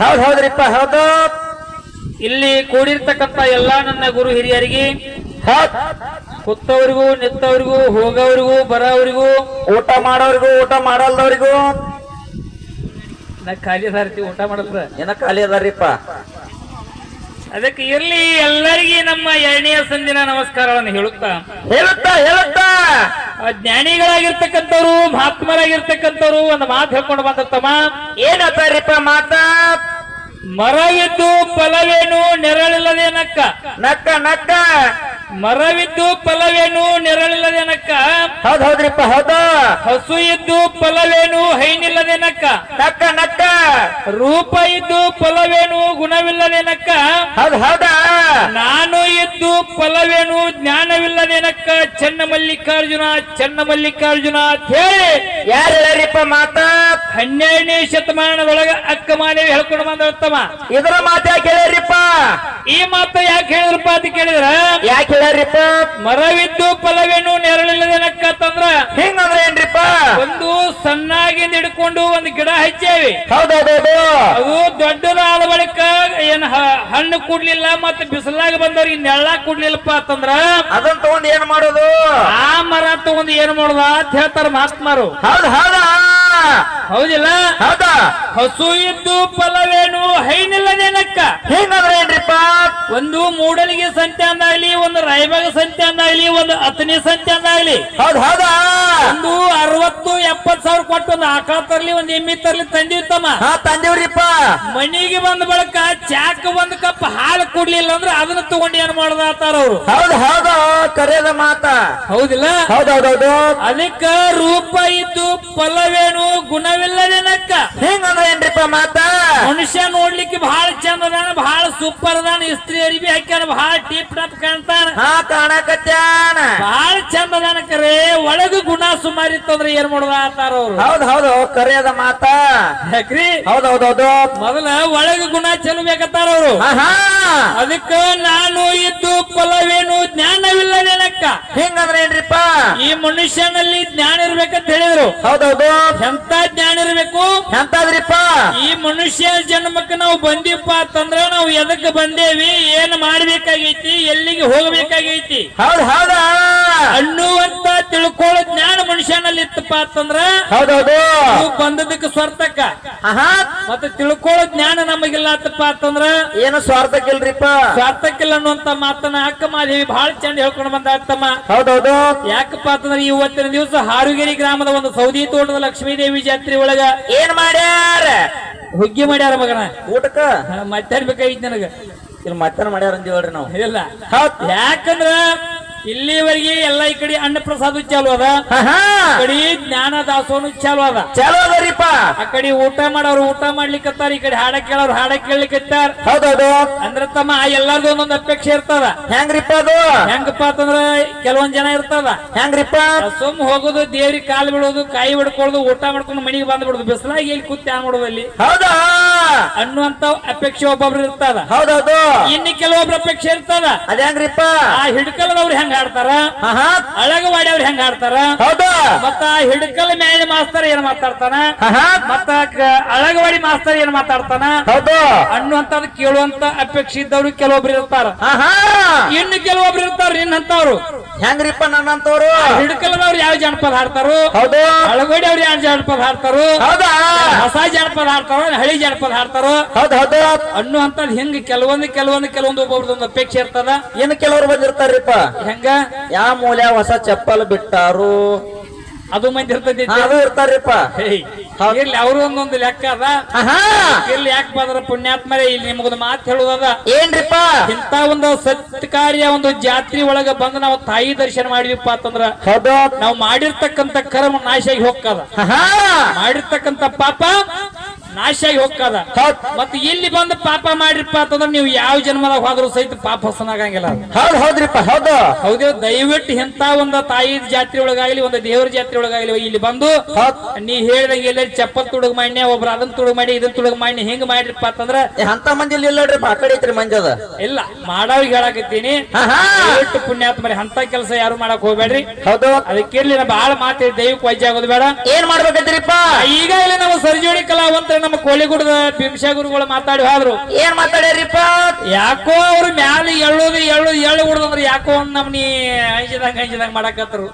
ಹೌದ್ ಹೌದ್ರಿಪ್ಪ ಹೌದು. ಇಲ್ಲಿ ಕೂಡಿರ್ತಕ್ಕಂತ ಎಲ್ಲಾ ನನ್ನ ಗುರು ಹಿರಿಯರಿಗೆ ಕುತ್ತವರಿಗೂ ನಿತ್ತವರಿಗೂ ಹೋಗೋವರಿಗೂ ಬರೋವರಿಗೂ ಊಟ ಮಾಡೋರಿಗೂ ಊಟ ಮಾಡಲ್ದವ್ರಿಗೂ. ನಾ ಖಾಲಿ ಅದಾರತಿ ಊಟ ಮಾಡಲ್ರ ಏನ ಖಾಲಿ ಅದಾರಿಪ್ಪ ಅದಕ್ಕೆ ಇರ್ಲಿ ಎಲ್ಲರಿಗೆ ನಮ್ಮ ಎರಡನೇ ಸಂದಿನ ನಮಸ್ಕಾರವನ್ನು ಹೇಳುತ್ತಾ. ಹೇಳುತ್ತಾ ಹೇಳುತ್ತಾ. ಜ್ಞಾನಿಗಳಾಗಿರ್ತಕ್ಕಂಥವ್ರು ಮಹಾತ್ಮರಾಗಿರ್ತಕ್ಕಂಥವ್ರು ಒಂದು ಮಾತು ಹೇಳ್ಕೊಂಡು ಬಂದತ್ತಮ್ಮ ಏನಪ್ಪ ಮಾತ? ಮರವಿದ್ದು ಫಲವೇನು ನೆರಳಿಲ್ಲದೆ ನಕ್ಕ? ನಕ್ಕ ನಕ್ಕ. ಮರವಿದ್ದು ಫಲವೇನು ನೆರಳಿಲ್ಲದೇನಕ್ಕ ಹೌದ್ ಹೌದ್ರಿಪ್ಪ ಹೌದ. ಹಸು ಇದ್ದು ಫಲವೇನು ಹೈನಿಲ್ಲದೇನಕ್ಕ ನಕ್ಕ? ನಕ್ಕ ನಕ್ಕ. ರೂಪ ಇದ್ದು ಫಲವೇನು ಗುಣವಿಲ್ಲದೇನಕ್ಕ ಹೌದ್ ಹೌದ. ನಾನು ಇದ್ದು ಫಲವೇನು ಜ್ಞಾನವಿಲ್ಲದೇನಕ್ಕ ಚನ್ನ ಮಲ್ಲಿಕಾರ್ಜುನ ಚನ್ನ ಮಲ್ಲಿಕಾರ್ಜುನ ಅಂತ ಹೇಳಿ. ಯಾರು ಮಾತ? ಹನ್ನೆರಡನೇ ಶತಮಾನದೊಳಗ ಅಕ್ಕ ಮಾದೇವಿ ಹೇಳ್ಕೊಂಡು ಬಂದಳತ್ತಮ್ಮ ಇದರ ಮಾತು ಯಾಕೆ ಹೇಳ್ಯಾರಿಪ್ಪ? ಈ ಮಾತು ಯಾಕೆ ಹೇಳಿದ್ರಪ್ಪ ಅಂತ ಕೇಳಿದ್ರ? ಯಾಕೆ ಹೇಳ್ಯಾರಿಪ್ಪ? ಮರವಿದ್ದು ಫಲವೇನು ನೆರಳಿಲ್ಲದೆ ನಕ್ಕ ಅಂತಂದ್ರ ಹಿಂಗಂದ್ರೆ ಏನ್ರಿಪ್ಪ? ಒಂದು ಸಣ್ಣಾಗಿಂದ ಹಿಡ್ಕೊಂಡು ಒಂದು ಗಿಡ ಹಚ್ಚೇವಿ. ಹೌದೌದೌದು. ಅದು ದೊಡ್ಡದಾದ ಬಳಿಕ ಏನ್ ಹಣ್ಣು ಕೊಡ್ಲಿಲ್ಲ ಮತ್ತೆ ಬಿಸಿಲಾಗ ಬಂದವ್ರಿಗೆ ನೆಳ್ಳ ಕೊಡ್ಲಿಲ್ಲಪ್ಪ ಅಂತಂದ್ರ ಅದನ್ನ ತಗೊಂಡ್ ಏನ್ ಮಾಡೋದು? ಆ ಮರ ತಗೊಂಡ್ ಏನ್ ಮಾಡುದ ಅಂತ ಹೇಳ್ತಾರ ಮಹಾತ್ಮರು. ಹೌದು ಹೌದಾ? ಹೌದಿಲ್ಲ? ಹೌದಾ? ಹಸು ಇದ್ದು ಫಲವೇನು ಹೈನಿಲ್ಲದೇನಕ್ಕ ಹಿಂಗಂದ್ರೆ ಏನ್ರಿಪ್ಪ? ಒಂದು ಮೂಡಲಿಗೆ ಸಂತೆ ಅಂದಾಗ್ಲಿ ಒಂದು ರಾಯಬಾಗ ಸಂತೆ ಅಂದಾಗ್ಲಿ ಒಂದು ಅತನಿ ಸಂತೆ ಅಂದಾಗ್ಲಿ. ಹೌದ್ ಹೌದಾ? ಒಂದು ಆಕಳ ತರ್ಲಿ ಒಂದ್ ಎಮ್ಮಿ ತರ್ಲಿ ತಂದಿತ್ತಮ್ಮ ಹಾ ತಂದಿವ್ರಿಪ್ಪ. ಮನಿಗೆ ಬಂದ ಬಳಿಕ ಚಾಕ್ ಒಂದ್ ಕಪ್ ಹಾಲು ಕುಡ್ಲಿಲ್ಲ ಅಂದ್ರೆ ಅದನ್ನ ತಗೊಂಡು ಏನ್ ಮಾಡದಾತಾರ ಅವ್ರು. ಹೌದ್ ಹೌದು ಕರೆಯದ ಮಾತ. ಹೌದಿಲ್ಲ? ಹೌದೌದೌದು. ಅದಕ್ಕ ರೂಪ ಇದ್ದು ಫಲವೇನು ಗುಣವಿಲ್ಲದೇನಕ್ಕ? ಹಿಂಗಂದ್ರೆ ಏನ್ರಿಪ್ಪ ಮಾತ? ಮನುಷ್ಯ ನೋಡ್ಲಿಕ್ಕೆ ಬಹಳ ಚಂದ ಅದಾನ ಬಹಳ ಸೂಪರ್ ಅದಾನ ಇಸ್ತ್ರಿ ಅರಿವಿ ಹಾಕ್ಯಾನ ಬಹಳ ಟೀಪ್ ಟಾಪ್ ಕಾಣ್ತಾನ. ಹಾ ಕಾಣಕತ್ಯಾನ. ಬಹಳ ಚಂದ ಅದಾನ ಕರೆ ಒಳಗ ಗುಣ ಸುಮಾರಿತ್ತಂದ್ರೆ ಏನ್ ಮಾಡೋದ ಆತಾರ ಅವ್ರು. ಹೌದ್ ಹೌದು ಕರೆಯದ ಮಾತ. ಯಾಕ್ರಿ? ಹೌದೌದೌದು ಮೊದಲ ಒಳಗ ಗುಣ ಚೆಲ್ಬೇಕತ್ತಾರ ಅವ್ರು. ಅದಕ್ಕ ನಾನು ಇದ್ದು ಫಲವೇನು ಜ್ಞಾನವಿಲ್ಲದೇನಕ್ಕ ಹಿಂಗಂದ್ರೆ ಏನ್ರಿಪ್ಪ? ಈ ಮನುಷ್ಯನಲ್ಲಿ ಜ್ಞಾನ ಇರ್ಬೇಕಂತ ಹೇಳಿದ್ರು. ಹೌದೌದು. ಎಂತ ಜ್ಞಾನ ಇರ್ಬೇಕು? ಎಂತಾದ್ರಿಪ್ಪ? ಈ ಮನುಷ್ಯ ಜನ್ಮಕ್ಕೆ ನಾವು ಬಂದಿಪ್ಪ ಅಂತಂದ್ರ ನಾವು ಎದಕ್ ಬಂದೇವಿ? ಏನ್ ಮಾಡ್ಬೇಕಾಗೈತಿ? ಎಲ್ಲಿಗೆ ಹೋಗ್ಬೇಕಾಗೈತಿ? ಹೌದ್ ಹೌದಾ. ಅನ್ನುವಂತ ತಿಳ್ಕೊಳ್ಳೋ ಜ್ಞಾನ ಮನುಷ್ಯನಲ್ಲಿ ಇತ್ತಪ್ಪ ಅಂತಂದ್ರ ಹೌದೌದು. ಬಂದದಕ್ಕೆ ಸ್ವಾರ್ಥಕ್ಕ? ಆಹಾ. ಮತ್ತೆ ತಿಳ್ಕೊಳ್ಳೋ ಜ್ಞಾನ ನಮಗಿಲ್ಲ ಅಂತಪ್ಪ ಅಂತಂದ್ರ? ಏನು ಸ್ವಾರ್ಥಕ್ಕಿಲ್ರಿಪ್ಪ? ಸ್ವಾರ್ಥಕ್ಕಿಲ್ಲ ಅನ್ನುವಂತ ಮಾತನ್ನ ಅಕ್ಕ ಮಾದೇವಿ ಬಹಳ ಚಂದ ಹೇಳ್ಕೊಂಡು ಬಂದಾಗ್ತಮ್ಮ ಹೌದೌದು. ಯಾಕಪ್ಪ ಅಂತಂದ್ರೆ ಇವತ್ತಿನ ದಿವಸ ಹಾರುಗೇರಿ ಗ್ರಾಮದ ಒಂದು ಸೌದಿ ತೋಟದ ಲಕ್ಷ್ಮೀದೇವಿ ಜಾತ್ರೆ ಒಳಗ ಏನ್ ಮಾಡ್ಯಾರ? ಹುಗ್ಗಿ ಮಾಡ್ಯಾರ ಮಗನ. ಊಟಕ್ಕ? ಮಧ್ಯಾಹ್ನ ಬೇಕಾಗಿತ್ತು ನನಗ. ಇಲ್ಲಿ ಮತ್ತೆ ಮಾಡ್ಯಾರ ಅಂತ ಹೇಳ್ರಿ ನಾವು. ಇಲ್ಲ. ಹೌದ್. ಯಾಕಂದ್ರ ಇಲ್ಲಿವರೆಗೆ ಎಲ್ಲ ಈ ಕಡೆ ಅನ್ನ ಪ್ರಸಾದ ಚಾಲು ಅದ. ಕಡೆ ಜ್ಞಾನ ದಾಸೋನು ಚಾಲು ಅದ. ಚಾಲು ಅದರಿಪ್ಪ. ಆ ಕಡೆ ಊಟ ಮಾಡೋರು ಊಟ ಮಾಡ್ಲಿಕ್ಕತ್ತಾರ ಈ ಕಡೆ ಹಾಡ ಕೇಳೋರು ಹಾಡ ಕೇಳಲಿಕ್ಕತ್ತಾರ ಹೌದೌದು. ಅಂದ್ರ ತಮ್ಮ ಎಲ್ಲಾರ್ದು ಒಂದೊಂದು ಅಪೇಕ್ಷೆ ಇರ್ತದ. ಹೆಂಗ್ರಿಪ್ಪ ಅದು? ಹೆಂಗಪ್ಪ ಅಂತಂದ್ರ ಕೆಲವೊಂದ್ ಜನ ಇರ್ತದ. ಹೆಂಗ್ರಿಪ್ಪ? ಸುಮ್ ಹೋಗೋದು ದೇವ್ರಿಗೆ ಕಾಲು ಬಿಡೋದು ಕಾಯಿ ಬಿಡ್ಕೊಳ್ಳೋದು ಊಟ ಮಾಡ್ಕೊಂಡು ಮನೆಗೆ ಬಂದ್ ಬಿಡೋದು ಬಿಸಿಲಾಗಿ ಇಲ್ಲಿ ಕೂತ್ ಮಾಡೋದು ಅಲ್ಲಿ. ಹೌದಾ? ಅನ್ನುವಂತ ಅಪೇಕ್ಷೆ ಒಬ್ಬೊಬ್ರು ಇರ್ತದ ಹೌದೌದು. ಇನ್ನು ಕೆಲವೊಬ್ರ ಅಪೇಕ್ಷೆ ಇರ್ತದ ಅದ ಹೆಂಗ್ರಿಪ್ಪ. ಆ ಹಿಡ್ಕಲದವ್ರು ಹೆಂಗ್ ಹಾಡ್ತಾರ ಆಹಾ. ಅಳಗವಾಡಿಯವ್ರು ಹೆಂಗ್ ಹಾಡ್ತಾರ ಹೌದು. ಮತ್ತ ಆ ಹಿಡ್ಕಲ್ ಮ್ಯಾಲ ಮಾಸ್ತರ್ ಏನ್ ಮಾತಾಡ್ತಾನ? ಮತ್ತ ಅಳಗವಾಡಿ ಮಾಸ್ತರ್ ಏನ್ ಮಾತಾಡ್ತಾನ? ಹೌದು. ಅನ್ನುವಂತದ್ ಕೇಳುವಂತ ಅಪೇಕ್ಷೆ ಇದ್ದವ್ರು ಕೆಲವೊಬ್ರು ಇರ್ತಾರ. ಇನ್ನು ಕೆಲವೊಬ್ರು ಇರ್ತಾರ ಇನ್ನಂತವ್ರು ಹೆಂಗ್ರಿಪ್ಪ ನನ್ನಂತವ್ರು ಹಿಡ್ಕಲದವ್ರು ಯಾವ ಜನಪದ ಹಾಡ್ತಾರೋ? ಹೌದು. ಅಳಗೋಡಿ ಅವ್ರು ಯಾವ ಜನಪದ ಹಾಡ್ತಾರೋ? ಹೌದಾ. ಹೊಸ ಜನಪದ ಹಾಡ್ತಾರ? ಹಳಿ ಜಾನಪದ ಹಾಡ್ತಾರೋ ಹೌದು ಅನ್ನು ಅಂತ ಹೆಂಗ್ ಕೆಲವೊಂದು ಕೆಲವೊಂದು ಕೆಲವೊಂದು ಒಬ್ಬೊಬ್ರದ್ದು ಒಂದು ಅಪೇಕ್ಷೆ ಇರ್ತದ? ಏನ್ ಕೆಲವ್ರು ಬಂದಿರ್ತಾರ್ರಿಪ್ಪ. ಹೆಂಗ? ಯಾವ ಮೂಲ ಹೊಸ ಚಪ್ಪಲ್ ಬಿಟ್ಟಾರು. ಅದು ಮಂದಿ ಇರ್ತೈತಿ ಅದು ಇರ್ತಾರ್ರಿಪ್ಪ. ಇಲ್ಲಿ ಇರ್ಲಿ ಅವರು ಒಂದೊಂದು ಲೆಕ್ಕ ಅದ. ಇಲ್ಲಿ ಇರ್ಲಿ ಯಾಕೆ ಬಂದ್ರ ಪುಣ್ಯಾತ್ಮರೇ ಇಲ್ಲಿ ನಿಮಗೊಂದು ಮಾತು ಹೇಳುದದ. ಏನ್ರಿಪ್ಪ? ಇಂತ ಒಂದು ಸತ್ಕಾರ್ಯ ಒಂದು ಜಾತ್ರೆ ಒಳಗ ಬಂದು ನಾವು ತಾಯಿ ದರ್ಶನ ಮಾಡಿವಿಪ್ಪ ಅಂತಂದ್ರ ಹೌದು. ನಾವು ಮಾಡಿರ್ತಕ್ಕಂತ ಕರ್ಮ ನಾಶಾಗಿ ಆಗಿ ಹೋಗ್ತದ ಮಾಡಿರ್ತಕ್ಕಂತ ಪಾಪ ನಾಶಾಗಿ ಹೋಗ್ಕದ. ಮತ್ತೆ ಇಲ್ಲಿ ಬಂದು ಪಾಪ ಮಾಡಿರಪ್ಪ ಅಂತಂದ್ರ ನೀವು ಯಾವ ಜನ್ಮದಾಗ ಹೋದ್ರು ಸಹಿತ ಪಾಪ ಹೊಸನಾಗಂಗಿಲ್ಲ. ಹೌದು ಹೌದ್ ಹೌದ್ರಿಪ್ಪ ಹೌದು. ಹೌದು ದಯವಿಟ್ಟು ಇಂತ ಒಂದು ತಾಯಿ ಜಾತ್ರೆ ಒಳಗಾಗ್ಲಿ ಒಂದು ದೇವರ ಜಾತ್ರೆ ಒಳಗಾಗ್ಲಿ ಇಲ್ಲಿ ಬಂದು ನೀ ಹೇಳಿದಂಗೆ ಎಲ್ಲ ಚಪ್ಪಲ್ ತುಡುಗ ಮಾಡಿ ಒಬ್ರು ಅದನ್ ತುಡುಗ ಮಾಡಿ ಇದನ್ ತುಡುಗ ಮಾಡಿ ಹೆಂಗ್ ಮಾಡಿರಪ್ಪ ಅಂತಂದ್ರ ಅಂತ ಮಂದಿ ಇಲ್ಲ ನೋಡ್ರಿಪ್ಪ ಆ ಕಡೆ ಐತ್ರಿ ಮಂದಿ ಅದ. ಇಲ್ಲ ಮಾಡವ್ರಿಗೆ ಹೇಳಕತ್ತೀನಿ. ಎಷ್ಟು ದಯವಿಟ್ಟು ಪುಣ್ಯಾತ್ಮರಿ ಅಂತ ಕೆಲಸ ಯಾರು ಮಾಡಕ್ ಹೋಗ್ಬೇಡ್ರಿ. ಹೌದು. ಅದಕ್ಕೆ ನಾ ಬಹಳ ಮಾತು ದೈವಕ್ಕೆ ವೈಜ್ಯ ಆಗೋದು ಬೇಡ. ಏನ್ ಮಾಡ್ಬೇಕಂತೀರಿಪ್ಪ? ಇಲ್ಲಿ ನಮ್ಮ ಸರ್ಜೋಡಿ ಕಲಾವಂತರ ನಮ್ಮ ಕೋಳಿಗುಡದ ಭೀಮಶಾ ಗುರುಗಳು ಮಾತಾಡಿ ಹೋದ್ರು. ಏನ್ ಮಾತಾಡ್ಯಾರಿಪ್ಪ? ಯಾಕೋ ಅವ್ರ ಮ್ಯಾಲ ಎಳ್ಳೋದು ಎಳ್ಳು ಎಳ್ಳು ಹುಡ್ದಂದ್ರ ಯಾಕೋ ಒಂದ್ ನಮ್ನಿ ಐಜಿ ದಂಗ ಮಾಡಕತ್ರು.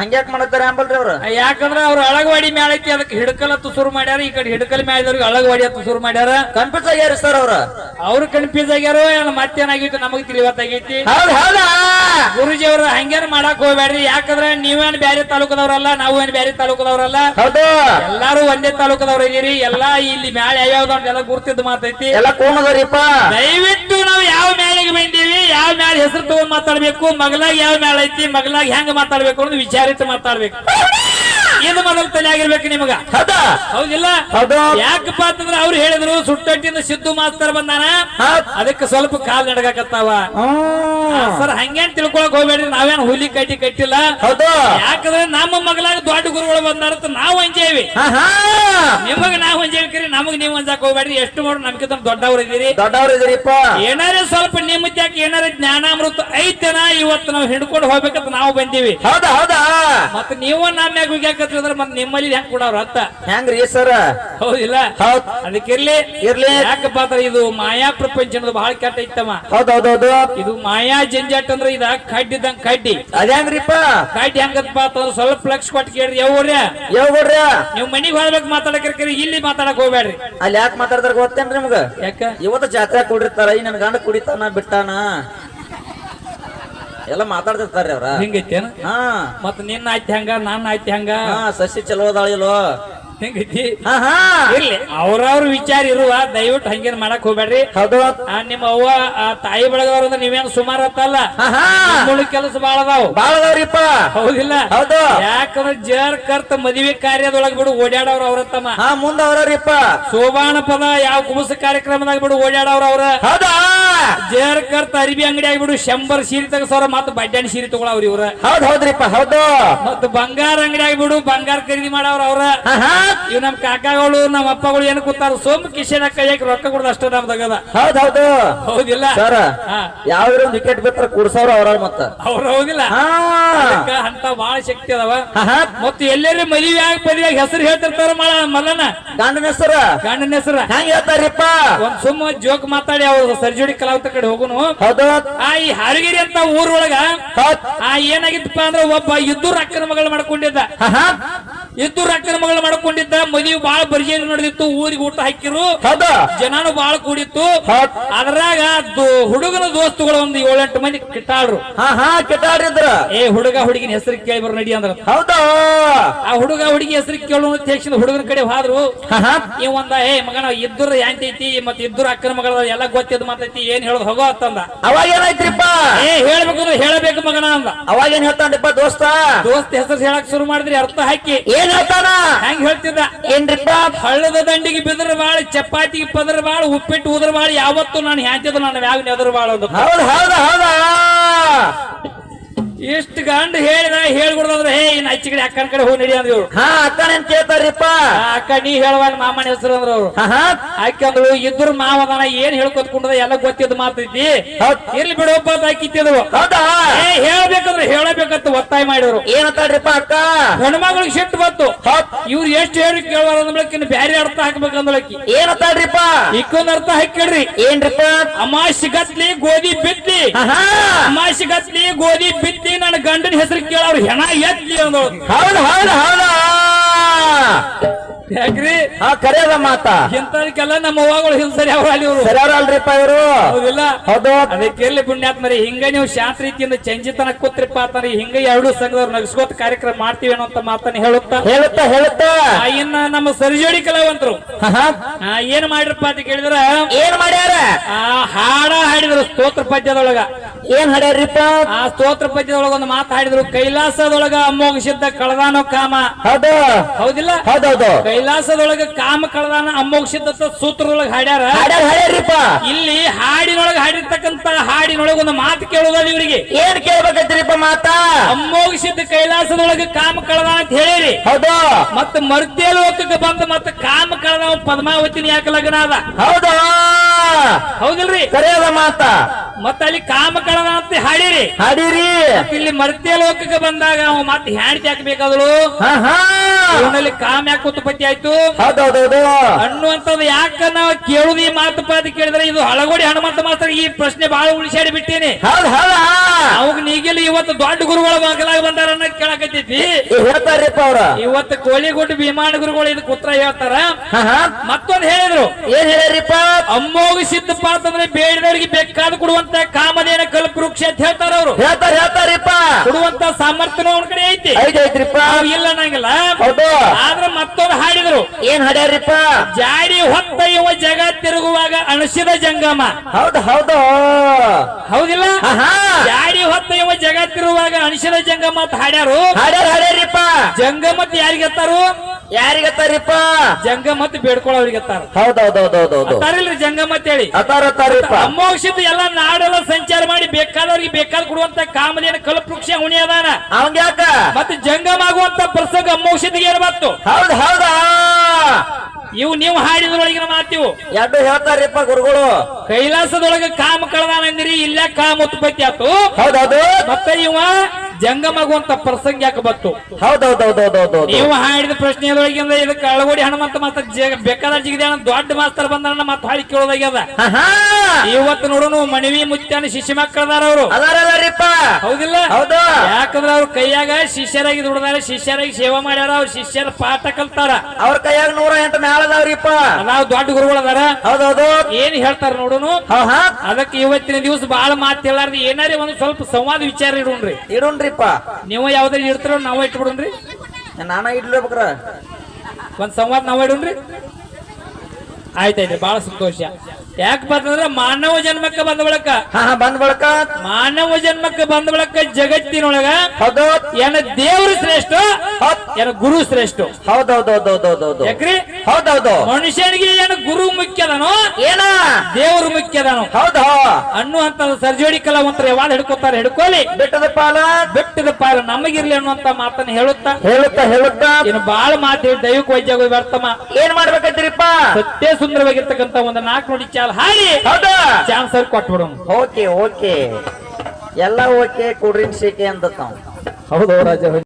ಹಂಗ್ಯಾಕ್ ಮಾಡತ್ತಾರ ಅಂಬಲ್ರಿ ಅವ್ರ? ಯಾಕಂದ್ರ ಅವ್ರ ಅಳಗವಾಡಿ ಮ್ಯಾಲ ಐತಿ ಅದಕ್ಕೆ ಹಿಡಕಲ್ ಅತ್ತು ಶುರು ಮಾಡ್ಯಾರ. ಈ ಕಡೆ ಹಿಡ್ಕಲ್ ಮ್ಯಾಲಿದವ್ರಿಗೆ ಅಳಗವಾಡಿ ಅತ್ತು ಶುರು ಮಾಡ್ಯಾರ. ಕನ್ಫ್ಯೂಸ್ ಆಗ್ಯಾರ ಸರ್ ಅವ್ರ. ಅವ್ರು ಕನ್ಫ್ಯೂಸ್ ಆಗ್ಯಾರ ಏನ್ ಮತ್ತೇನಾಗೈತಿ ನಮಗ್ ತಿಳಿವತ್ತಾಗೈತಿ. ಹೌದ್ ಹೌದಾ? ಗುರುಜಿ ಅವ್ರ ಹಂಗೇನ್ ಮಾಡಕ್ ಹೋಗ್ಬೇಡ್ರಿ. ಯಾಕಂದ್ರ ನೀವೇನ್ ಬ್ಯಾರೆ ತಾಲೂಕದವ್ರಲ್ಲ ನಾವು ಏನ್ ಬ್ಯಾರೆ ತಾಲೂಕದವ್ರಲ್ಲ. ಹೌದು. ಎಲ್ಲಾರು ಒಂದೇ ತಾಲೂಕದವ್ರ ಇದೀರಿ. ಎಲ್ಲಾ ಇಲ್ಲಿ ಮ್ಯಾಲ ಯಾವ್ಯಾವ್ದು ಎಲ್ಲ ಗುರ್ತಿದ್ದು ಮಾತೈತಿ ಎಲ್ಲ ಕೋಣದವ್ರಿಪ್ಪ ದಯವಿಟ್ಟು ನಾವು ಯಾವ ಮ್ಯಾಲಿಗೆ ಬಂದೀವಿ ಯಾವ ಮ್ಯಾಲ ಹೆಸರು ತಗೊಂಡ್ ಮಾತಾಡ್ಬೇಕು ಮಗಲಾಗ ಯಾವ ಮ್ಯಾಲ ಐತಿ ಮಗಲಾಗ ಹೆಂಗ್ ಮಾತಾಡ್ಬೇಕು ಅನ್ನೋದು ವಿಚಾರಿತ ಮಾತಾಡ್ಬೇಕು. ಇದು ಮೊದಲು ತಲೆ ಆಗಿರ್ಬೇಕು ನಿಮಗ. ಹೌದಾ? ಹೌದಿಲ್ಲ? ಹೌದು. ಯಾಕಪ್ಪ ಅಂತಂದ್ರೆ ಅವ್ರು ಹೇಳಿದ್ರು ಸುಟ್ಟಟ್ಟಿನ ಸಿದ್ದು ಮಾಸ್ತರ್ ಬಂದಾನ. ಅದಕ್ಕೆ ಸ್ವಲ್ಪ ಕಾಲ್ ನಡಗಕತ್ತಾವ. ಸರ್ ಹಂಗೇನ್ ತಿಳ್ಕೊಳಕ್ ಹೋಗ್ಬೇಡ್ರಿ ನಾವೇನ್ ಹುಲಿ ಕಟ್ಟಿ ಕಟ್ಟಿಲ್ಲ. ಹೌದು. ಯಾಕಂದ್ರೆ ನಮ್ಮ ಮಗಲಾಗ ದೊಡ್ಡ ಗುರುಗಳು ಬಂದಾರ ನಾವ್ ಅಂಜೇವಿ. ನಿಮಗ್ ನಾವ್ ಹಂಚೇವಿ ನಾವು ಅಂಜೇವಿ ನಮಗ್ ನೀವ್ ಅಂಜಾಕ್ ಹೋಗ್ಬೇಡ್ರಿ. ಎಷ್ಟು ಮಾಡೋರು ನಮ್ಗಿಂತ ದೊಡ್ಡವ್ರ ಇದೀರಿ. ದೊಡ್ಡವ್ರ ಇದೀರಿಪ್ಪ. ಏನಾರೇ ಸ್ವಲ್ಪ ನಿಮ್ಮತ್ಯಾಕ ಏನಾರ ಜ್ಞಾನಾಮೃತ ಐತನ ಇವತ್ತು ನಾವ್ ಹಿಡ್ಕೊಂಡು ಹೋಗ್ಬೇಕಂತ ನಾವು ಬಂದೀವಿ. ಹೌದಾ ಹೌದಾ. ಮತ್ತ ನೀವು ನಮ್ಮ ಹೋಗ್ಯಾಕತ್ತಿದ್ರ ಮತ್ ನಿಮ್ಮಲ್ಲಿ ಹೆಂಗ್ ಕೊಡವ್ರ ಅತ್ತ ಹೆಂಗ್ರಿ ಸರ್? ಹೌದಿಲ್ಲ? ಹೌದ್. ಅದಕ್ಕಿರ್ಲಿ ಇರ್ಲಿ. ಯಾಕಪ್ಪ ಇದು ಮಾಯಾ ಪ್ರಪಂಚನದು ಬಹಳ ಕೆಟ್ಟ ಐತಮ್ಮ. ಹೌದ್ ಹೌದ್. ಇದು ಮಾಯಾ ಜಂಜಾಟ್ ಅಂದ್ರೆ ಇದ ಕಡ್ಡಿದಂಗ್ ಕಡ್ಡಿ. ಅದೇನ್ರಿಪ್ಪ ಕಡ್ಡಿ ಹೆಂಗಪ್ಪ ಅಂತಂದ್ರೆ ಸ್ವಲ್ಪ ಫ್ಲೆಕ್ಸ್ ಕೊಟ್ಟು ಕೇಳ್ರಿ ಯಾವ್ರಿ ಯಾವ್ರ ನೀವ್ ಮನಿಗ್ ಹೋಗ್ಬೇಕು ಮಾತಾಡಕ್ರಿ ಇಲ್ಲಿ ಮಾತಾಡಕ್ ಹೋಗ್ಬೇಡ್ರಿ. ಅಲ್ಲಿ ಯಾಕೆ ಮಾತಾಡ್ತಾರ ಗೊತ್ತೇನ್ರಿ ನಿಮ್ಗ? ಯಾಕ? ಇವತ್ತು ಜಾತ್ರೆ ಕುಡಿರ್ತಾರ ಈ ನನ್ ಗಂಡ ಕುಡಿತಾನ ಬಿಟ್ಟಾನ. ಎಲ್ಲ ಮಾತಾಡ್ತಿರ್ತಾರ್ರಿ ಅವ್ರ. ಹಿಂಗೈತೇನ? ಹಾ. ಮತ್ ನಿನ್ನ ಆಯ್ತಿ ಹಂಗ ನನ್ನ ಆಯ್ತಿ ಹಂಗ. ಸಸಿ ಚಲೋ ಹಿಂಗೈತಿ? ಅವ್ರವ್ರ ವಿಚಾರ ಇರುವ ದಯವಿಟ್ಟು ಹಂಗೇನ್ ಮಾಡಕ್ ಹೋಗ್ಬೇಡ್ರಿ. ಹೌದು. ನಿಮ್ಮ ಅವ್ವ ಆ ತಾಯಿ ಬೆಳಗವ್ರ ಅಂದ್ರೆ ನೀವೇನು ಸುಮಾರು ಅತ್ತಲ್ಲ ಹಾ ಹಾ ಮುಳು ಕೆಲಸ ಬಾಳ ಅದಾವ. ಬಾಳ ಅದಾವ್ರಿಪ್ಪ. ಹೌದಿಲ್ಲ? ಹೌದು. ಯಾಕಂದ್ರೆ ಜರ್ ಕರ್ತ ಮದುವೆ ಕಾರ್ಯದೊಳಗ್ ಬಿಡು ಓಡಾಡವ್ರ ಅವ್ರ ತಮ್ಮ. ಹಾ ಮುಂದ ಅವ್ರವ್ರಿಪ್ಪ. ಸೋಬಾಣ ಪದ ಯಾವ ಕುಮಸ ಕಾರ್ಯಕ್ರಮದಾಗ ಬಿಡು ಓಡಾಡವ್ರ ಅವ್ರ. ಹೌದಾ. ಜೇರ್ ಕರ್ತ ಅರಿಬಿ ಅಂಗಡಿ ಆಗ್ಬಿಡು ಶಂಬರ್ ಸೀರೆ ತಗಸವ್ರ ಮತ್ತ ಬಡ್ಡಾಣಿ ಸೀರೆ ತಗೊಳವ್ರ ಇವ್ರ. ಹೌದ್ ಹೌದ್ರಿಪ್ಪ ಹೌದು. ಮತ್ತ ಬಂಗಾರ ಅಂಗಡಿ ಆಗ್ಬಿಡು ಬಂಗಾರ ಖರೀದಿ ಮಾಡವ್ರ ಅವ್ರ. ಇವ್ ನಮ್ ಕಾಕಾಗಳು ನಮ್ಮ ಅಪ್ಪಗಳು ಏನ್ ಕೂತಾರ ಸೋಮ್ ಕಿಶನ್ ಕೈಯಾಕ ರೊಕ್ಕ ಕೊಡೋದು ಅಷ್ಟೇ ನಮ್ದಾಗದ ಹೌದ್ ಹೌದು. ಹೌದಿಲ್ಲ? ಸರ್ ಯಾವ್ದ್ರ ಒಂದ್ ವಿಕೆಟ್ ಬಿತ್ರ ಕುಡ್ಸವ್ರ ಅವ್ರ ಮತ್ತ. ಅವ್ರ ಹೌದಿಲ್ಲ? ಹಾ. ಅದಕ್ಕ ಅಂತ ಬಾಳ ಶಕ್ತಿ ಅದಾವ. ಮತ್ತೆ ಎಲ್ಲೆಲ್ಲಿ ಮದುವೆ ಆಗಿ ಮದುವೆ ಹೆಸರು ಹೇಳ್ತಿರ್ತಾರ ಮಳ ಮಲ್ಲನ ಗಂಡನ ಹೆಸರ. ಗಂಡನ ಹೆಸರ. ಹೆಂಗ್ ಹೇಳ್ತಾರಿಪ್ಪ? ಒಂದ್ ಸುಮ್ಮ ಜೋಕ್ ಮಾತಾಡಿ ಅವ್ರ ಸರ್ಜೋಡಿ ಕಲಾವತ ಕಡೆ ಹೋಗುನು. ಹೌದು. ಆ ಈ ಹರಗಿರಿ ಅಂತ ಊರೊಳಗ ಆ ಏನಾಗಿತ್ತಪ್ಪ ಅಂದ್ರೆ ಒಬ್ಬ ಇದ್ದೂರ್ ಅಕ್ಕನ ಮಗಳು ಮಾಡ್ಕೊಂಡಿದ್ದ. ಇದ್ದೂರ್ ಅಕ್ಕನ ಮಗಳು ಮಾಡ್ಕೊಂಡಿದ್ದ ಮದುವೆ ಬಾಳ ಬರ್ಜೇರಿ ನಡೆದಿತ್ತು ಊರಿಗೆ ಊಟ ಹಾಕಿರು. ಹೌದು? ಜನಾನು ಬಾಳ ಕೂಡಿತ್ತು. ಅದ್ರಾಗ ಹುಡುಗನ ದೋಸ್ತುಗಳು ಒಂದು ಏಳೆಂಟು ಮಂದಿ ಹಾ ಕೆಟ್ಟಾಡ್ರಿದ್ರ ಏ ಹುಡುಗ ಹುಡುಗಿನ ಹೆಸರು ಕೇಳಿ ಬರ್ ನಡಿ ಅಂದ್ರ. ಹೌದಾ? ಆ ಹುಡುಗ ಹುಡುಗಿ ಹೆಸರು ಕೇಳು ತಕ್ಷಣ ಹುಡುಗನ ಕಡೆ ಹೋದ್ರು. ಇವ್ ಒಂದ ಏ ಮಗನ ಇದ್ರ ಯಾಂತೈತಿ ಮತ್ತೆ ಇದ್ರ ಅಕ್ಕನ ಮಗಳ ಎಲ್ಲ ಗೊತ್ತಿದ್ ಮಾತೈತಿ ಏನ್ ಹೇಳೋದು ಹೋಗೋ ಅಂತಂದ ಅವಾಗ ಏನಾಯ್ತ್ರಿಪ್ಪ? ಏ ಹೇಳ್ಬೇಕು ಹೇಳಬೇಕು ಮಗನ ಅಂದ. ಅವಾಗ ಏನ್ ಹೇಳ್ತಾನಪ್ಪ ದೋಸ್ತ? ದೋಸ್ತ ಹೆಸರು ಹೇಳಕ್ ಶುರು ಮಾಡಿದ್ರಿ ಅರ್ಥ ಹಾಕಿ. ಏನ್ ಹೇಳ್ತಾನ? ಹೆಂಗ್ ಹೇಳ್ತಿದ್ದ? ಏನ್ರಿಪ್ಪ? ಹಳ್ಳದ ದಂಡಿಗೆ ಬಿದ್ರ ಬಾಳ ಚಪಾತಿ ಪದ್ರ ಬಾಳ ಉಪ್ಪಿಟ್ಟು ಉದ್ರ ಬಾಳ ಯಾವತ್ತು ನಾನು ಹ್ಯಾಂತಿದ್ದು ನಾನು ಯಾವ ನೆದ್ರ ಬಾಳ ಹೌದ್ ಹೌದ್ ಹೌದಾ? ಇಷ್ಟು ಗಂಡ ಹೇಳಿದ ಹೇಳ್ಕೊಡ್ದಂದ್ರೆ ಹೇ ಇನ್ ಅಚ್ಚಿ ಕಡೆ ಅಕ್ಕನ ಕಡೆ ಹೋಗಿ ನಡಿ ಅಂದ್ರೆ ಇವ್ರು. ಹಾ ಅಕ್ಕನೇನ್ ಕೇಳ್ತಾರಿಪ್ಪ ಆ ಅಕ್ಕ ನೀ ಹೇಳುವ ಮಾಮನ ಹೆಸರು ಅಂದ್ರ ಅವ್ರು. ಹಾ ಆಕೆ ಅಂದ್ರು ಇದ್ರು ಮಾವದಾನ ಏನ್ ಹೇಳ್ಕೊತ್ಕೊಂಡದ ಎಲ್ಲ ಗೊತ್ತಿದ್ ಮಾತೈತಿ ಹೌದ್. ಇರ್ಲಿ ಬಿಡಪ್ಪ ಅಂತ ಆಕಿತ್ತಿದ್ರು ಹೌದಾ? ಏ ಹೇಳ್ಬೇಕಂದ್ರೆ ಹೇಳಬೇಕಂತ ಒತ್ತಾಯ ಮಾಡಿದ್ರು. ಏನಂತಾಳ್ರಿಪ್ಪ ಅಕ್ಕ? ಹೆಣ್ಮಗಳಿಗೆ ಸಿಟ್ಟು ಬಂತು. ಇವ್ರು ಎಷ್ಟು ಹೇಳಿ ಕೇಳುವ ಬ್ಯಾರಿ ಬ್ಯಾರೆ ಅರ್ಥ ಹಾಕ್ಬೇಕಂದ್ರಕ್ಕಿ ಏನಂತಾಳ್ರಿಪ್ಪ ಇಕ್ಕೊಂದ್ ಅರ್ಥ ಹಾಕಿಡ್ರಿ ಏನ್ರಿಪ್ಪ? ಅಮಾಶಿ ಗತ್ಲಿ ಗೋಧಿ ಬಿತ್ಲಿ. ಹಾ ಅಮಾಶಿ ಗತ್ಲಿ ಗೋಧಿ ಬಿತ್ಲಿ. ನನ್ನ ಗಂಡನ ಹೆಸರು ಕೇಳವ್ರು ಹೆಣ ಎತ್ತಿ ಅಂದಳು. ಹೌದು ಹೌದು ಹೌದಾ. ಯಾಕ್ರಿ? ಹಾ ಕರೆಯದ ಮಾತ. ಇಂಥದಕ್ಕೆಲ್ಲ ನಮ್ಮ ಅವ್ವಗಳು ಹಿಂಸರಿ ಅವ್ರ ಅಲ್ಲಿ ಇವ್ರು. ಸರಿಯಾರ ಅಲ್ರಿಪ್ಪ ಇವರು? ಹೌದಿಲ್ಲ? ಹೌದು. ಅದಕ್ಕೆ ಎಲ್ಲಿ ಪುಣ್ಯಾತ್ಮರಿ ಹಿಂಗ ನೀವು ಶಾಂತ ರೀತಿಯಿಂದ ಚಂಜಿತನ ಕೂತ್ರಿಪ್ಪ ಅಂತಾರೆ ಹಿಂಗ ಎರಡು ಸಂಘದವ್ರು ನಗಸ್ಕೋತ ಕಾರ್ಯಕ್ರಮ ಮಾಡ್ತೀವಿ ಅನ್ನೋ ಅಂತ ಮಾತನ್ನ ಹೇಳುತ್ತಾ? ಹೇಳುತ್ತಾ ಹೇಳುತ್ತಾ? ಆ, ಇನ್ನ ನಮ್ಮ ಸರಿಜೋಡಿ ಕಲಾವಂತರು. ಹಾ. ಆ, ಏನ್ ಮಾಡಿರಪ್ಪ ಅಂತ ಕೇಳಿದ್ರ? ಏನ್ ಮಾಡ್ಯಾರ? ಆ ಹಾಡ ಹಾಡಿದ್ರು ಸ್ತೋತ್ರ ಪದ್ಯದೊಳಗ. ಏನ್ ಹಾಡ್ಯಾರ್ರಿಪ್ಪ ಆ ಸ್ತೋತ್ರ ಪದ್ಯದೊಳಗ ಒಂದು ಮಾತು ಹಾಡಿದ್ರು ಕೈಲಾಸದೊಳಗ ಅಮೋಘಸಿದ್ದ ಕಳದಾನೋ ಕಾಮ. ಹೌದು. ಹೌದಿಲ್ಲ? ಹೌದೌದು. ಕೈಲಾಸದೊಳಗ ಕಾಮ ಕಳದಾನ ಅಮೋಘಸಿದ್ದ ಸೂತ್ರದೊಳಗ ಹಾಡ್ಯಾರ. ಹಾಡ್ಯಾರ ಹಾಡ್ಯಾರ್ರಿಪ್ಪ. ಇಲ್ಲಿ ಹಾಡಿನೊಳಗ ಹಾಡಿರ್ತಕ್ಕಂತ ಹಾಡಿನೊಳಗ ಒಂದು ಮಾತು ಕೇಳುವುದ ಇವರಿಗೆ. ಏನ್ ಕೇಳ್ಬೇಕೈತ್ರಿಪ್ಪ ಮಾತಾ? ಅಮ್ಮೋಗಿಸಿದ್ದ ಕೈಲಾಸದೊಳಗ ಕಾಮ ಕಳದ ಅಂತ ಹೇಳಿರಿ. ಹೌದು. ಮತ್ತ ಮರ್ತ್ಯ ಲೋಕಕ್ಕೆ ಬಂದ ಮತ್ತ ಕಾಮ ಕಳದ ಪದ್ಮಾವತಿನ ಯಾಕೆ ಲಗ್ನ ಅದ? ಹೌದು. ಹೌದಿಲ್ರಿ? ಕರೆಯದ ಮಾತ. ಮತ್ತ ಅಲ್ಲಿ ಕಾಮ ಕಳದ ಅಂತ ಹಾಡಿರಿ. ಹಾಡಿರಿ ಇಲ್ಲಿ ಮರ್ತ್ಯ ಲೋಕಕ್ಕೆ ಬಂದಾಗ ಅವ ಮತ್ತೆ ಹ್ಯಾಂಡ್ ಯಾಕೆ ಬೇಕಾದ್ರು ಹಾ ಹಾ. ಇವನಲ್ಲಿ ಕಾಮ ಯಾಕೆ ಉತ್ಪತ್ತಿ ಆಯ್ತು? ಹೌದೌದೌದು. ಅನ್ನುವಂಥದ್ದು ಯಾಕ ನಾವು ಕೇಳುದು ಈ ಮಾತು ಪಾತಿ ಕೇಳಿದ್ರೆ ಇದು ಹಳಗೋಡಿ ಹನುಮಂತ ಮಾತ್ರ ಈ ಪ್ರಶ್ನೆ ಬಹಳ ಉಳಿಸಾಡಿ ಬಿಟ್ಟೇನೆ. ಹೌದ್ ಹೌದಾ? ಅವಾಗ ನೀಗಿಲ್ಲ ಇವತ್ತು ದೊಡ್ಡ ಗುರುಗಳ ಮಗಲಾಗ ಬಂದಾರ ಅನ್ನೋ ಕೇಳಕತ್ತೈತಿ. ಹೇಳ್ತಾರ್ರಿಪ್ಪ ಅವ್ರ. ಇವತ್ತು ಕೋಳಿಗುಡ್ಡ ವಿಮಾನ ಗುರುಗಳು ಇದಕ್ಕೆ ಉತ್ತರ ಹೇಳ್ತಾರ. ಮತ್ತೊಂದು ಹೇಳಿದ್ರು. ಏನ್ ಹೇಳ್ಯಾರಿಪ್ಪ? ಅಮ್ಮೋಗ ಸಿದ್ಧಪ್ಪ ಅಂತಂದ್ರೆ ಬೇಡದವ್ರಿಗೆ ಬೇಕಾದ ಕೊಡುವಂತ ಕಾಮಧೇನ ಕಲ್ಪ ವೃಕ್ಷ ಅಂತ ಹೇಳ್ತಾರ ಅವರು. ಹೇಳ್ತಾರ ಹೇಳ್ತಾರಿಪ್ಪ ಕೊಡುವಂತ ಸಾಮರ್ಥ್ಯ ಅವನ ಕಡೆ ಐತಿ. ಐತ್ರಿಪ್ಪ. ಇಲ್ಲ ಅನ್ನಂಗಿಲ್ಲ. ಆದ್ರೆ ಮತ್ತೊಂದು ಹಾಡಿದ್ರು. ಏನ್ ಹಾಡ್ಯಾರಿಪ್ಪ? ಜಾಡಿ ಹೊತ್ತ ಇವ ಜಗ ತಿರುಗುವಾಗ ಅಣಸಿದ ಜಂಗಮ. ಹೌದು ಹೌದು. ಹೌದಿಲ್ಲ? ಹಾ ಹಾ ಜಾಡಿ ಹೊತ್ತ ಇವ ಜಗತ್ತಿರುವಾಗ ತಿರುಗುವಾಗ ಜಂಗಮತ್ ಹಾಡ್ಯಾರು? ಹಾಡ್ಯಾರ ಹಾಡ್ಯಾರಿಪ್ಪ ಜಂಗಮತ್ ಯಾರಿಗತ್ತಾರು ಯಾರಿಗತ್ತಾರಿಪ್ಪ ಜಂಗಮತ್ ಬೇಡ್ಕೊಳ್ಳೋರಿಗತ್ತಾರ ಹೌದೌದೌದೌದೌದು. ಅತ್ತಾರಿಲ್ರಿ ಜಂಗಮತ್ ಹೇಳಿ. ಅತ್ತಾರತ್ತಾರಿಪ್ಪ ಅಮೋಕ್ಷಿತ ಎಲ್ಲ ನಾಡೆಲ್ಲ ಸಂಚಾರ ಮಾಡಿ ಬೇಕಾದವ್ರಿಗೆ ಬೇಕಾದ ಕೊಡುವಂತ ಕಾಮಧೇನ ಕಲ್ಪವೃಕ್ಷ ಉಣಿ ಅದಾನ. ಅವಂಗ ಯಾಕ ಮತ್ತೆ ಜಂಗಮ ಆಗುವಂತ ಪ್ರಸಂಗ ಅಮೋಕ್ಷದಿಗೆ ಏನ್ ಬಂತು? ಹೌದ್ ಹೌದಾ? ಇವು ನೀವು ಹಾಡಿದ್ರೊಳಗಿನ ಮಾತಿವು. ಎರಡು ಹೇಳ್ತಾರಿಪ್ಪ ಗುರುಗಳು. ಕೈಲಾಸದೊಳಗೆ ಕಾಮ ಕಳದಾನಂದಿರಿ ಇಲ್ಲ ಕಾಮ ಉತ್ಪತ್ತಿ ಆತು. ಹೌದೌದು. ಮತ್ತೆ ಇವ ಜಂಗಮಗುವಂತ ಪ್ರಸಂಗ ಯಾಕೆ ಬತ್ತು ಹೌದೌದೌದೌದೌದು. ನೀವು ಹಾಡಿದ ಪ್ರಶ್ನೆದೊಳಗಿಂದ ಇದಕ್ಕೆ ಅಳಗೋಡಿ ಹನುಮಂತ ಮತ್ತೆ ಬೇಕಾದ ಜಿಗಿದೆ ದೊಡ್ಡ ಮಾಸ್ತರ್ ಬಂದ ಮತ್ತೆ ಹಾಡಿ ಕೇಳೋದಾಗ್ಯದ. ಇವತ್ತು ನೋಡೋನು ಮಣಿವಿ ಮುತ್ಯಾನ ಶಿಷ್ಯ ಮಕ್ಕಳದಾರ ಅವರು. ಅದಾರಲ್ಲರಿಪ್ಪ. ಹೌದಿಲ್ಲ? ಹೌದು. ಯಾಕಂದ್ರ ಅವ್ರ ಕೈಯಾಗ ಶಿಷ್ಯರಾಗಿ ದುಡ್ದಾರ ಶಿಷ್ಯರಾಗಿ ಸೇವಾ ಮಾಡ್ಯಾರ ಅವ್ರ ಶಿಷ್ಯರ ಪಾಠ ಕಲ್ತಾರ. ಅವ್ರ ಕೈಯಾಗ ನೂರ ಎಂಟು ಮೇಳದವ್ರಿಪ್ಪ ಅದಾವ ದೊಡ್ಡ ಗುರುಗಳದಾರ ಹೌದೌದು. ಏನ್ ಹೇಳ್ತಾರ ನೋಡೋನು? ಅದಕ್ಕೆ ಇವತ್ತಿನ ದಿವಸ ಬಹಳ ಮಾತು ಹೇಳಾರ್ದು ಏನಾರೇ ಒಂದು ಸ್ವಲ್ಪ ಸಂವಾದ ವಿಚಾರ ಇಡೋಣ್ರಿ. ಇಡೋಣ್ರಿಪ್ಪ. ನೀವು ಯಾವ್ದಾರು ಇಡ್ತಾರ ನಾವ ಇಟ್ಬಿಡೋಣ್ರಿ. ನಾನ ಇಡ್ಲೇಬೇಕ್ರ. ಒಂದ್ ಸಂವಾದ ನಾವ್ ಇಡೋಣ್ರಿ. ಆಯ್ತಾಯ್ತು ಬಹಳ ಸಂತೋಷ. ಯಾಕೆ ಬಂತಂದ್ರೆ ಮಾನವ ಜನ್ಮಕ್ಕೆ ಬಂದ ಬಳಕ. ಹಾ ಬಂದ್ ಬಳಕ. ಮಾನವ ಜನ್ಮಕ್ಕೆ ಬಂದ ಬಳಕ ಜಗತ್ತಿನೊಳಗ ಹೌದು. ಏನ ದೇವರು ಶ್ರೇಷ್ಠ ಏನ ಗುರು ಶ್ರೇಷ್ಠ. ಹೌದೌದೌದೌದೌದೌದು. ಯಾಕ್ರಿ? ಹೌದೌದು. ಮನುಷ್ಯನಿಗೆ ಏನು ಗುರು ಮುಖ್ಯದನೋ ಏನ? ದೇವರು ನಾನು. ಹೌದಾ? ಅನ್ನುವಂತ ಸರ್ಜೋಡಿ ಕಲಾವಂತರು ಯಾವಾಗ ಹಿಡ್ಕೋತಾರೆ ಹಿಡ್ಕೊಳ್ಳಿ. ಬೆಟ್ಟದ ಪಾಲ? ಬೆಟ್ಟದ ಪಾಲ ನಮಗಿರ್ಲಿ ಅನ್ನುವಂತ ಮಾತನ್ನ ಹೇಳುತ್ತಾ? ಹೇಳುತ್ತಾ ಹೇಳುತ್ತಾ? ಇನ್ನು ಬಾಳ ಮಾತು ದೈವಿಕ ವೈದ್ಯ ವ್ಯರ್ಥಮ. ಏನ್ ಮಾಡ್ಬೇಕಂತೀರಿಪ್ಪ? ಸತ್ಯ ಸುಂದರವಾಗಿರ್ತಕ್ಕಂತ ಒಂದು ನಾಲ್ಕು ನೋಡಿ ಚಾಲ ಹಾಡಿ. ಹೌದಾ? ಚಾನ್ಸರ್ ಕೊಟ್ಬಿಡೋಣ. Okay okay. ಎಲ್ಲ ಓಕೆ ಕೂಲ್ ಡ್ರಿಂಕ್ಸ್ ಏಕೆ ಅಂತ ಹೌದು ರಾಜ.